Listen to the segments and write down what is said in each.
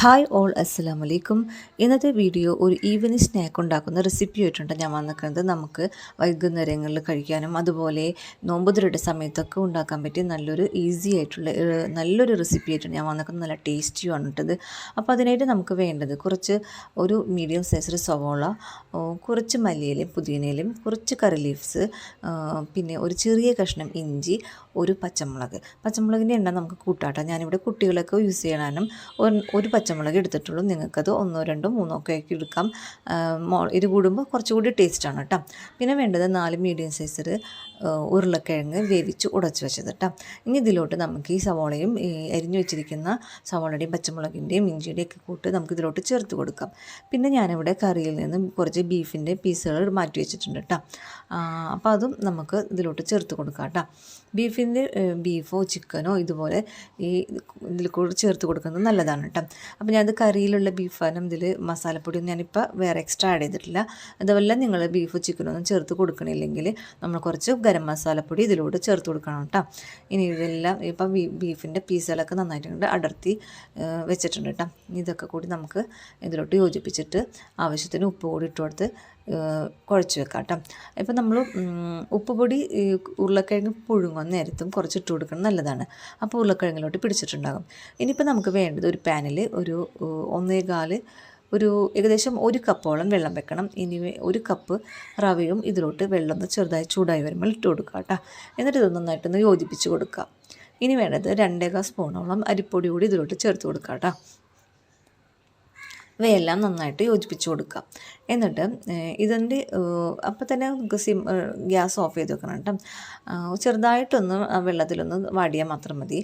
Hi all അസ്സലാമു വലൈക്കും ഇന്നത്തെ വീഡിയോ ഒരു ഈവനിങ് സ്നാക്ക് ഉണ്ടാക്കുന്ന റെസിപ്പി ആയിട്ടുണ്ട് ഞാൻ വന്നിരിക്കുന്നത്. നമുക്ക് വൈകുന്നേരങ്ങളിൽ കഴിക്കാനും അതുപോലെ നോമ്പുതിരയുടെ സമയത്തൊക്കെ ഉണ്ടാക്കാൻ പറ്റിയ നല്ലൊരു ഈസി ആയിട്ടുള്ള നല്ലൊരു റെസിപ്പി ആയിട്ടുണ്ട് ഞാൻ വന്നിരിക്കുന്നത്. നല്ല ടേസ്റ്റിയുമാണ് ഇട്ടത് അപ്പോൾ അതിനായിട്ട് നമുക്ക് വേണ്ടത് കുറച്ച് ഒരു മീഡിയം സൈസിൽ സവോള കുറച്ച് മല്ലിയിലയും പുതിയനയിലും കുറച്ച് കറി ലീവ്സ് പിന്നെ ഒരു ചെറിയ കഷ്ണം ഇഞ്ചി ഒരു പച്ചമുളക്. പച്ചമുളകിന്റെ എണ്ണ നമുക്ക് കൂട്ടാട്ടോ. ഞാനിവിടെ കുട്ടികളൊക്കെ യൂസ് ചെയ്യാനും ഒരു പച്ചമുളക് എടുത്തിട്ടുള്ളൂ. നിങ്ങൾക്കത് ഒന്നോ രണ്ടോ മൂന്നോ ഒക്കെ ആക്കി എടുക്കാം. ഇത് കൂടുമ്പോൾ കുറച്ചുകൂടി ടേസ്റ്റാണ് കേട്ടോ പിന്നെ വേണ്ടത് നാല് മീഡിയം സൈസിൽ ഉരുളക്കിഴങ്ങ് വേവിച്ച് ഉടച്ച് വെച്ചത് കേട്ടോ ഇനി ഇതിലോട്ട് നമുക്ക് ഈ സവോളയും ഈ അരിഞ്ഞു വെച്ചിരിക്കുന്ന സവോളയുടെയും പച്ചമുളകിന്റെയും ഇഞ്ചിയുടെയും ഒക്കെ കൂട്ട് നമുക്ക് ഇതിലോട്ട് ചേർത്ത് കൊടുക്കാം. പിന്നെ ഞാനിവിടെ കറിയിൽ നിന്നും കുറച്ച് ബീഫിന്റെ പീസുകൾ മാറ്റി വെച്ചിട്ടുണ്ട് കേട്ടോ അപ്പോൾ അതും നമുക്ക് ഇതിലോട്ട് ചേർത്ത് കൊടുക്കാം കേട്ടോ ബീഫിന്റെ ബീഫോ ചിക്കനോ ഇതുപോലെ ഈ ഇതിൽ കൂടെ ചേർത്ത് കൊടുക്കുന്നത് നല്ലതാണ് കേട്ടോ അപ്പോൾ ഞാനത് കറിയിലുള്ള ബീഫാണ്. ഇതിൽ മസാലപ്പൊടിയൊന്നും ഞാനിപ്പോൾ വേറെ എക്സ്ട്രാ ആഡ് ചെയ്തിട്ടില്ല. അതുപോലെ നിങ്ങൾ ബീഫ് ചിക്കനൊന്നും ചേർത്ത് കൊടുക്കണില്ലെങ്കിൽ നമ്മൾ കുറച്ച് ഗരം മസാലപ്പൊടി ഇതിലൂടെ ചേർത്ത് കൊടുക്കണം കേട്ടോ ഇനി ഇതെല്ലാം ഇപ്പം ബീഫിന്റെ പീസുകളൊക്കെ നന്നായിട്ടുണ്ട് അടർത്തി വെച്ചിട്ടുണ്ട് കേട്ടോ ഇതൊക്കെ കൂടി നമുക്ക് ഇതിലോട്ട് യോജിപ്പിച്ചിട്ട് ആവശ്യത്തിന് ഉപ്പ് കൂടി ഇട്ട് കൊടുത്ത് കുഴച്ച് വെക്കാം കേട്ടോ ഇപ്പം നമ്മൾ ഉപ്പുപൊടി ഉരുളക്കിഴങ്ങ് പുഴുങ്ങുന്ന നേരത്തും കുറച്ച് ഇട്ട് കൊടുക്കണം. നല്ലതാണ്. അപ്പോൾ ഉരുളക്കിഴങ്ങിലോട്ട് പിടിച്ചിട്ടുണ്ടാകും. ഇനിയിപ്പോൾ നമുക്ക് വേണ്ടത് ഒരു പാനിൽ ഒരു ഒന്നേകാൽ ഒരു ഏകദേശം ഒരു കപ്പോളം വെള്ളം വെക്കണം. ഇനി ഒരു കപ്പ് റവയും ഇതിലോട്ട് വെള്ളം ചെറുതായി ചൂടായി വരുമ്പോൾ ഇട്ട് കൊടുക്കുക കേട്ടോ. എന്നിട്ട് ഇത് നന്നായിട്ടൊന്ന് യോജിപ്പിച്ച് കൊടുക്കുക. ഇനി വേണ്ടത് രണ്ടേകാൽ സ്പൂണോളം അരിപ്പൊടി കൂടി ഇതിലോട്ട് ചേർത്ത് കൊടുക്കുക കേട്ടോ. ഇവയെല്ലാം നന്നായിട്ട് യോജിപ്പിച്ച് കൊടുക്കുക എന്നിട്ട് ഇതിന്റെ അപ്പം തന്നെ സിം ഗ്യാസ് ഓഫ് ചെയ്ത് വെക്കണം കേട്ടോ. ചെറുതായിട്ടൊന്ന് വെള്ളത്തിലൊന്ന് വാടിയാൽ മാത്രം മതി.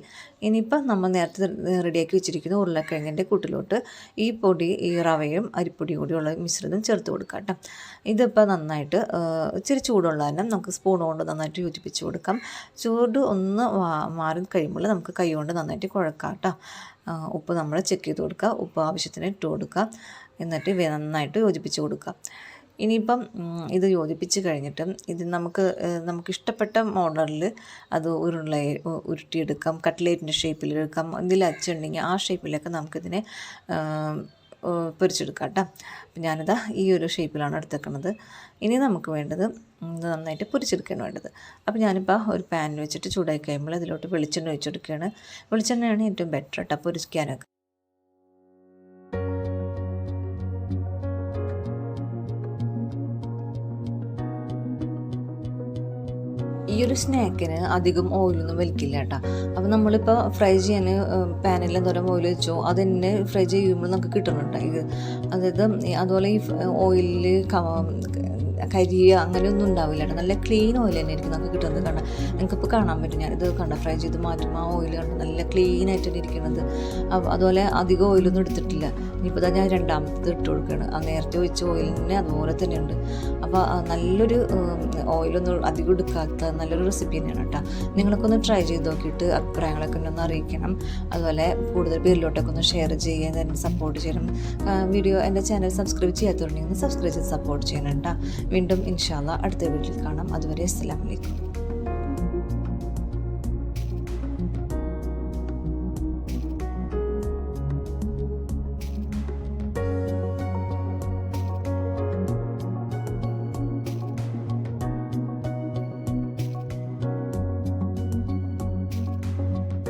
ഇനിയിപ്പം നമ്മൾ നേരത്തെ റെഡിയാക്കി വെച്ചിരിക്കുന്ന ഉരുളക്കിഴങ്ങിന്റെ കൂട്ടിലോട്ട് ഈ പൊടി ഈ റവയും അരിപ്പൊടിയും കൂടിയുള്ള മിശ്രിതം ചേർത്ത് കൊടുക്കുക കേട്ടോ. ഇതിപ്പോൾ നന്നായിട്ട് ഇച്ചിരി ചൂടുള്ള തന്നെ നമുക്ക് സ്പൂൺ കൊണ്ട് നന്നായിട്ട് യോജിപ്പിച്ച് കൊടുക്കാം. ചൂട് ഒന്ന് മാറി കഴിയുമ്പോൾ നമുക്ക് കൈ കൊണ്ട് നന്നായിട്ട് കുഴക്കാം കേട്ടോ. ഉപ്പ് നമ്മൾ ചെക്ക് ചെയ്ത് കൊടുക്കുക. ഉപ്പ് ആവശ്യത്തിന് ഇട്ട് കൊടുക്കുക. എന്നിട്ട് നന്നായിട്ട് യോജിപ്പിച്ച് കൊടുക്കുക. ഇനിയിപ്പം ഇത് യോജിപ്പിച്ച് കഴിഞ്ഞിട്ട് ഇത് നമുക്ക് നമുക്ക് ഇഷ്ടപ്പെട്ട മോഡലിൽ അത് ഉരുള ഉരുട്ടിയെടുക്കാം. കട്ട്ലേറ്റിന്റെ ഷേപ്പിലെടുക്കാം ഇതിൽ അച്ചുണ്ടെങ്കിൽ ആ ഷേപ്പിലൊക്കെ നമുക്കിതിനെ പൊരിച്ചെടുക്കാം കേട്ടോ അപ്പം ഞാനിതാ ഈ ഒരു ഷേപ്പിലാണ് എടുത്തേക്കുന്നത് ഇനി നമുക്ക് വേണ്ടത് ഇത് നന്നായിട്ട് പൊരിച്ചെടുക്കുകയാണ് വേണ്ടത്. അപ്പോൾ ഞാനിപ്പോൾ ഒരു പാനിൽ വെച്ചിട്ട് ചൂടാക്കി കഴിയുമ്പോൾ അതിലോട്ട് വെളിച്ചെണ്ണ ഒഴിച്ചെടുക്കുകയാണ്. വെളിച്ചെണ്ണയാണ് ഏറ്റവും ബെറ്റർ കേട്ടോ പൊരിക്കാനൊക്കെ. ഈ ഒരു സ്നാക്കിന് അധികം ഓയിലൊന്നും വലിക്കില്ല കേട്ടോ. അപ്പോൾ നമ്മളിപ്പോൾ ഫ്രൈ ചെയ്യാൻ പാനിൽ എന്തോരം ഓയിൽ വെച്ചോ അത് തന്നെ ഫ്രൈ ചെയ്യുമ്പോൾ നമുക്ക് കിട്ടുന്നുണ്ട് ഇത്. അതായത് അതുപോലെ ഈ ഓയിലിൽ കരിയ അങ്ങനെയൊന്നും ഉണ്ടാവില്ല കേട്ടോ. നല്ല ക്ലീൻ ഓയിൽ തന്നെ ആയിരിക്കും നമുക്ക് കിട്ടുന്നത്. കണ്ട നിങ്ങൾക്കിപ്പോൾ കാണാൻ പറ്റും. ഞാനിത് കണ്ട ഫ്രൈ ചെയ്ത് മാറ്റും. ആ ഓയിൽ കണ്ട് നല്ല ക്ലീൻ ആയിട്ടാണ് ഇരിക്കുന്നത് അതുപോലെ അധികം ഓയിലൊന്നും എടുത്തിട്ടില്ല. ഇനിയിപ്പോൾ ഞാൻ രണ്ടാമത്തെ ഇട്ട് കൊടുക്കുകയാണ്. ആ നേരത്തെ ഒഴിച്ച ഓയിലിനെ അതുപോലെ തന്നെയുണ്ട് അപ്പോൾ നല്ലൊരു ഓയിലൊന്നും അധികം എടുക്കാത്ത നല്ലൊരു റെസിപ്പി തന്നെയാണ് കേട്ടോ. നിങ്ങളൊക്കെ ഒന്ന് ട്രൈ ചെയ്ത് നോക്കിയിട്ട് അഭിപ്രായങ്ങളൊക്കെ ഒന്ന് അറിയിക്കണം. അതുപോലെ കൂടുതൽ പേരിലോട്ടൊക്കെ ഒന്ന് ഷെയർ ചെയ്യാൻ എന്നെ സപ്പോർട്ട് ചെയ്യണം. വീഡിയോ എന്റെ ചാനൽ സബ്സ്ക്രൈബ് ചെയ്യാത്തതുണ്ടെങ്കിൽ ഒന്ന് സബ്സ്ക്രൈബ് ചെയ്ത് സപ്പോർട്ട് ചെയ്യണം കേട്ടോ. വീണ്ടും ഇൻഷാല്ല അടുത്ത വീട്ടിൽ കാണാം. അതുവരെ അസ്സലാമലൈക്കും